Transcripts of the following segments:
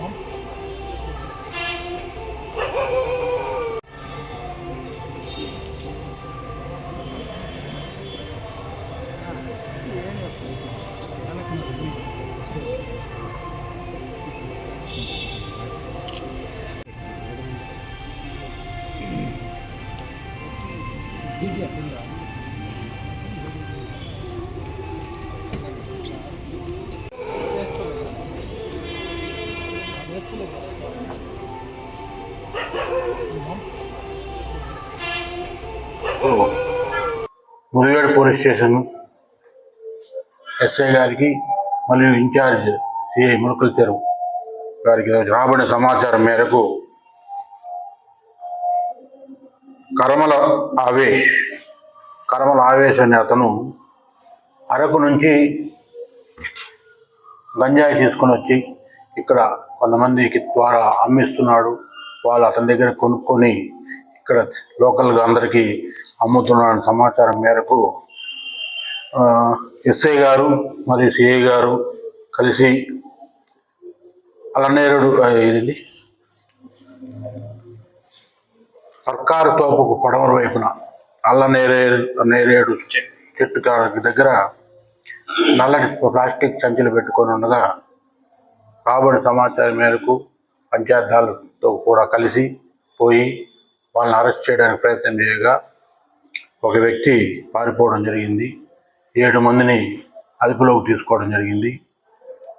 Yes, yeah. Mudivedu police station SI గారికి మరియు incharge CI ములకల చెరువు గారికి రాబడిన సమాచారం మేరకు కరమల ఆవేష్ కరమల ఆవేశ్ అనే అతను అరకు నుంచి గంజాయి తీసుకుని వచ్చి ఇక్కడ కొంతమందికి ద్వారా అమ్మిస్తున్నాడు. వాళ్ళు అతని దగ్గర కొనుక్కొని ఇక్కడ లోకల్గా అందరికీ అమ్ముతున్నారని సమాచారం మేరకు ఎస్ఐ గారు మరియు సిఐ గారు కలిసి అలనేరుడు ఇది సర్కారు తోపుకు పడమర వైపున అల్లనేరే నేరేడు చెట్టు దగ్గర నల్లటి ప్లాస్టిక్ సంచులు పెట్టుకొని ఉండగా రాబడి సమాచారం మేరకు పంచాయతీలతో కూడా కలిసి పోయి వాళ్ళని అరెస్ట్ చేయడానికి ప్రయత్నం చేయగా ఒక వ్యక్తి పారిపోవడం జరిగింది. ఏడు మందిని అదుపులోకి తీసుకోవడం జరిగింది.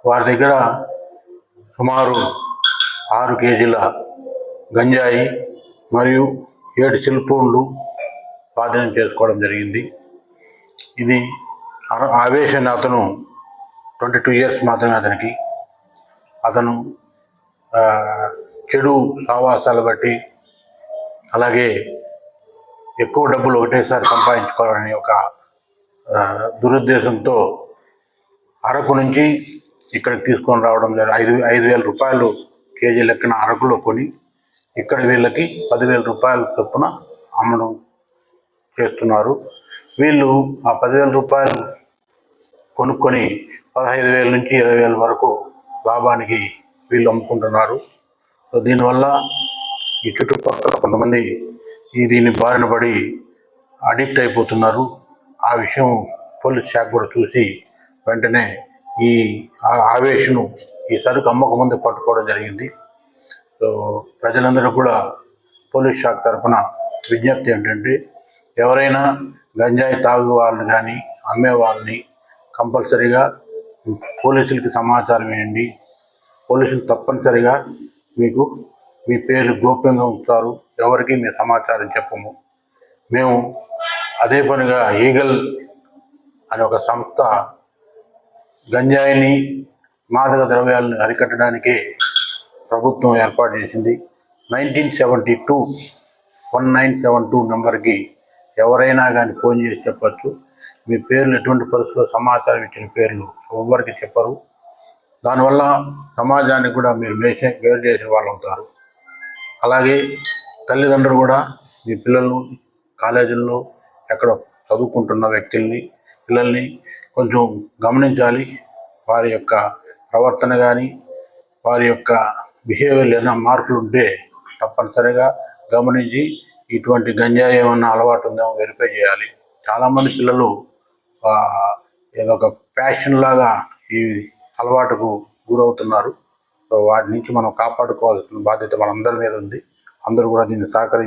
వారి దగ్గర సుమారు ఆరు కేజీల గంజాయి మరియు ఏడు సెల్ ఫోన్లు స్వాధీనం చేసుకోవడం జరిగింది. ఇది ఆవేశాన్ని అతను ట్వంటీ టూ ఇయర్స్ మాత్రమే అతనికి. అతను చెడు సావాసాలు బట్టి అలాగే ఎక్కువ డబ్బులు ఒకటేసారి సంపాదించుకోవాలనే ఒక దురుద్దేశంతో అరకు నుంచి ఇక్కడికి తీసుకొని రావడం జరిగింది. ఐదు ఐదు వేల రూపాయలు కేజీ లెక్కన అరకులో కొని ఇక్కడ వీళ్ళకి పదివేల రూపాయల చొప్పున అమ్మడం చేస్తున్నారు. వీళ్ళు ఆ పదివేల రూపాయలు కొనుక్కొని పదహైదు వేల నుంచి ఇరవై వేల వరకు లాభానికి వీళ్ళు అమ్ముకుంటున్నారు. సో దీనివల్ల ఈ చుట్టుపక్కల కొంతమంది ఈ దీని బారిన పడి అడిక్ట్ అయిపోతున్నారు. ఆ విషయం పోలీస్ శాఖ కూడా చూసి వెంటనే ఈ ఆవేశను ఈ సరుకు అమ్మక ముందే పట్టుకోవడం జరిగింది. సో ప్రజలందరూ కూడా పోలీస్ శాఖ తరఫున విజ్ఞప్తి ఏంటంటే ఎవరైనా గంజాయి తాగు వాళ్ళని కానీ అమ్మే వాళ్ళని కంపల్సరీగా పోలీసులకి సమాచారం వేయండి పోలీసులు తప్పనిసరిగా మీకు మీ పేరు గోప్యంగా ఉంచుతారు. ఎవరికి మీ సమాచారం చెప్పము. మేము అదే పనిగా ఈగల్ అనే ఒక సంస్థ గంజాయిని మాదక ద్రవ్యాలను అరికట్టడానికి ప్రభుత్వం ఏర్పాటు చేసింది. Nineteen seventy two one nine seven two నెంబర్కి ఎవరైనా కానీ ఫోన్ చేసి చెప్పచ్చు. మీ పేర్లు ఎటువంటి పరిస్థితుల్లో సమాచారం ఇచ్చిన పేర్లు ఎవరికి చెప్పరు. దానివల్ల సమాజానికి కూడా మీరు మేసే మేలు చేసే వాళ్ళు అవుతారు. అలాగే తల్లిదండ్రులు కూడా మీ పిల్లలు కాలేజీల్లో ఎక్కడ చదువుకుంటున్న వ్యక్తుల్ని పిల్లల్ని కొంచెం గమనించాలి. వారి యొక్క ప్రవర్తన కానీ వారి యొక్క బిహేవియర్ ఏమైనా మార్పులు ఉంటే తప్పనిసరిగా గమనించి ఇటువంటి గంజాయి ఏమన్నా అలవాటు ఉందేమో వెరిఫై చేయాలి. చాలామంది పిల్లలు ఏదో ఒక ప్యాషన్ లాగా ఈ అలవాటుకు గురవుతున్నారు. సో వాటి నుంచి మనం కాపాడుకోవాల్సిన బాధ్యత మనందరి మీద ఉంది. అందరూ కూడా దీన్ని సహకరించి